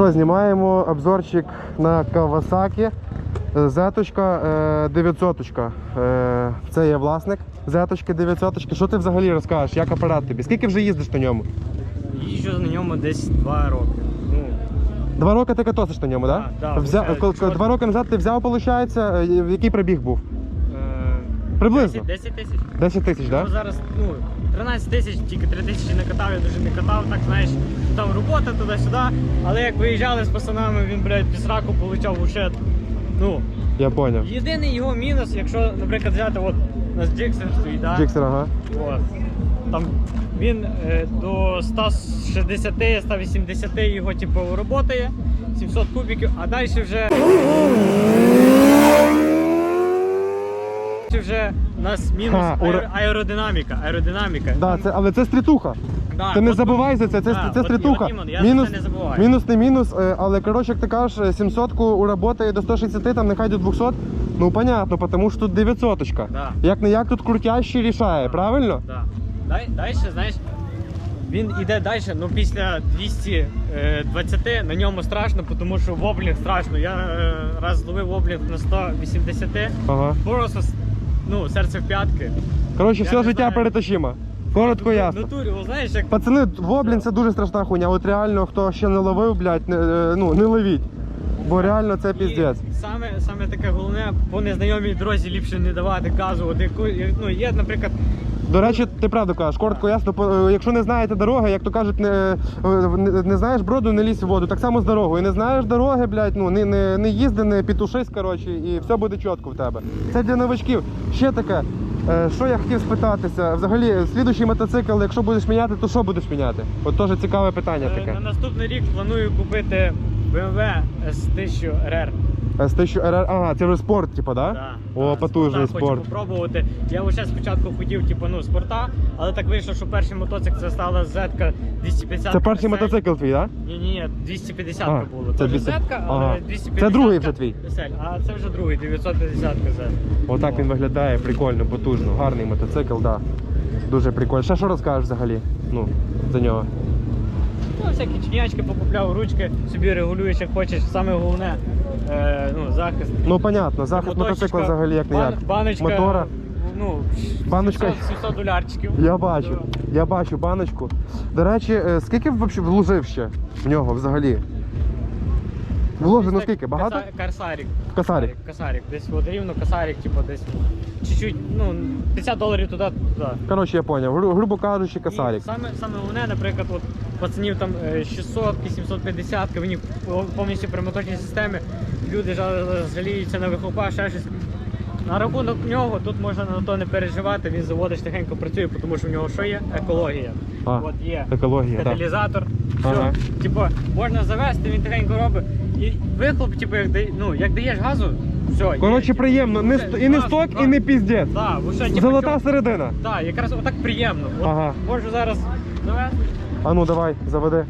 що, знімаємо обзорчик на Kawasaki. Зеточка е, 900. Е, Це є власник Зеточки 900. Що ти взагалі розкажеш? Як апарат тобі? Скільки вже їздиш на ньому? Їжджу на ньому десь два роки. Ну, Два роки ти катосиш на ньому, так? Да, да, Взяв, виходить, коли- чорт. Два роки назад ти взяв, виходить, е, який пробіг був? Приблизно. 10, 10 тисяч. 10 тисяч, так? Ну, зараз, ну, 13 тисяч, тільки 3 тисячі не катав, я дуже не катав, так знаєш, там робота туди-сюди. Але як виїжджали з пацанами, він, блядь, пісраку получав ушет. Ну, Я поняв. єдиний його мінус, якщо, наприклад, взяти, от, у нас Джиксер стоїть, да? Джиксер, ага. От. Там він е, до 160-180 його типу роботає, 700 кубиків, а далі вже. Вже у нас мінус Ха, ура- аер- аеродинаміка. Аеродинаміка. Да, це, але це стрітуха. Да, Ти не от- забувай за це, це, Да, це от- стрітуха. от іменно, я мінус, за це не забуваю. мінус не мінус, е, але коротше, як ти кажеш, 700 уработає до 160, там нехай до 200. Ну понятно, тому що тут 900. Да. Як не як тут крутящий рішає, правильно? Да. Дай, далі, знаєш, він іде далі, ну після 220 на ньому страшно, тому що в воблінг страшно. Я е, раз зловив воблінг на 180, Ага. просто с- ну, серце в п'ятки. Коротше, Я все не життя знаю. перетащимо. Коротко, я. ясно. натурі, знаєш, як Пацани, воблін це дуже страшна хуйня. От реально, хто ще не ловив, блядь, не, е, ну, не ловіть. Бо реально це піздець. І саме, саме таке головне, по незнайомій дорозі ліпше не давати газу. От яку, ну, є, наприклад, До речі, ти правду кажеш, коротко, ясно, е, якщо не знаєте дороги, як то кажуть, не, е, не, не знаєш броду, не лізь в воду. Так само з дорогою. Не знаєш дороги, блядь, ну не, не, не їзди, не пітушись, коротше, і все буде чітко в тебе. Це для новачків. Ще таке, е, що я хотів спитатися. Взагалі, слідуючий мотоцикл, якщо будеш міняти, то що будеш міняти? От теж цікаве питання таке. на наступний рік планую купити BMW S1000 RR. З те, що РР, ага, це вже спорт, типу, да? Да, О, да, потужний спорта спорт. Хочу попробувати. Я вже спочатку хотів, типу, ну, спорта, але так вийшло, що перший мотоцикл це стала Z 250. Це перший мотоцикл твій, так? Ні, ні, ні, 250 А, було. це Це 200. 200, але Ага. 250 Це другий вже твій? А це вже другий, 950 Z. Отак він виглядає прикольно, потужно. Гарний мотоцикл, так. Да. Дуже прикольно. Ще що розкажеш взагалі? Ну, за нього. Ну, всякі чинячки покупляв, ручки собі регулюєш, як хочеш. Саме головне, е, ну, захист. Ну, понятно, захист Моточечка, мотоцикла взагалі як не як. баночка, Мотора. Ну, Баночка. 700, 700 долярчиків. Я бачу, я бачу баночку. До речі, е, скільки взагалі вложив ще в нього взагалі? Вложив, ну скільки? Багато? Каса- Касарік. Касарік. Касарік. Десь от рівно касарік, типу десь чуть-чуть, ну, 50 доларів туди, туди. Коротше, я зрозумів. Гру- грубо кажучи, І касарік. Саме, саме головне, наприклад, от пацанів там е, 600 750 в повністю при моточній системі. Люди жа- жаліються на вихлопа, ще щось. На рахунок нього тут можна на то не переживати, він заводиш тихенько працює, тому що в нього що є? Екологія. А, От є екологія, каталізатор. Ага. Типу, можна завести, він тихенько робить. І вихлоп, типу, як, дає- ну, як даєш газу, все. Коротше, типу, приємно. Не, і не сток, і не піздець. Да, вже, типу, Золота середина. Так, якраз отак приємно. От Ага. Можу зараз завести. А ну давай, заведи.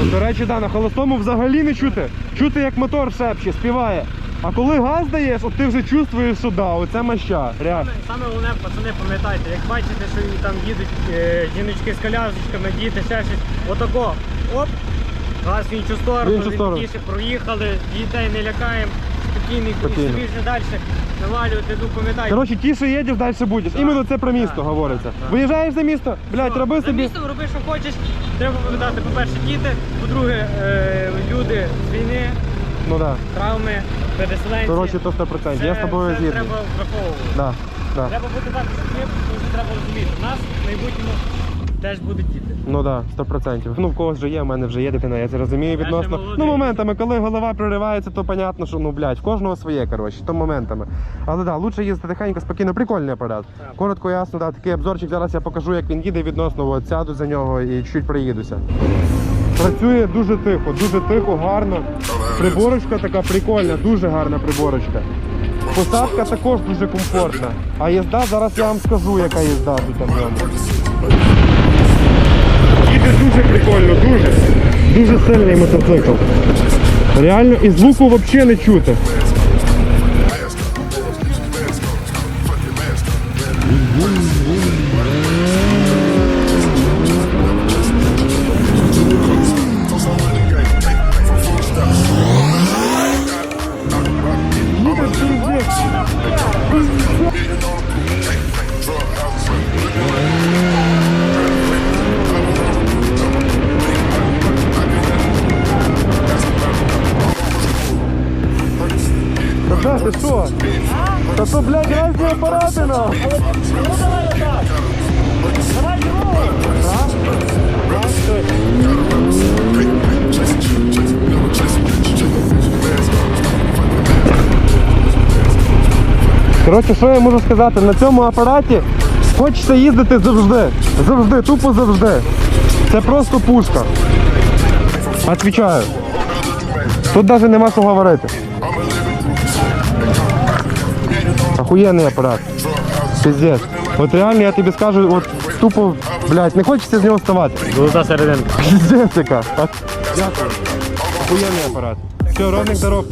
От, до речі, да, на холостому взагалі не чути. Чути, як мотор шепче, співає. А коли газ даєш, от ти вже чувствуєш, що да, оце моща, реально. Саме головне, пацани, пам'ятайте, як бачите, що там їдуть е, жіночки з колясочками, діти, ще щось, отако, оп, газ в іншу сторону, В іншу сторону. легкіше проїхали, дітей не лякаємо, спокійний курс, Спокійно. собі вже далі навалювати, ну пам'ятайте. Коротше, тіше їдеш, далі будеш. Іменно це про місто говориться. Виїжджаєш за місто, блядь, роби За собі. містом роби, що хочеш, треба пам'ятати, по-перше, діти, по-друге, е, люди з війни, Ну так. травми, переселенці. Коротше, то 100%. Я з тобою це згідний. треба враховувати. Да, да. Треба бути так, що дуже треба розуміти. У нас в майбутньому теж будуть діти. Ну так, да, 100%. Ну в когось вже є, в мене вже є дитина, я це розумію відносно. молодий. Ну, моментами, коли голова проривається, то понятно, що ну блядь, в кожного своє, коротше, то моментами. Але да, лучше їздити тихенько, спокійно, прикольний апарат. Так. Коротко, ясно, да, такий обзорчик. Зараз я покажу, як він їде відносно, от сяду за нього і чуть проїдуся. Працює дуже тихо, дуже тихо, гарно. Приборочка така прикольна, дуже гарна приборочка. Посадка також дуже комфортна. А їзда, зараз я вам скажу, яка їзда тут. Їде дуже прикольно, дуже. Дуже сильний мотоцикл. Реально і звуку взагалі не чути. Та ти що? Та то, блядь, разні апарати нам. Коротше, що я можу сказати, на цьому апараті хочеться їздити завжди. Завжди, тупо завжди. Це просто пушка. Отвічаю. Тут навіть нема що говорити. Охуєнний апарат. Пиздец. От реально я тобі скажу, от тупо, блядь, не хочеться з нього вставати. Золота серединка. Пиздец яка. Дякую. Охуєнний апарат. Все, родник дорог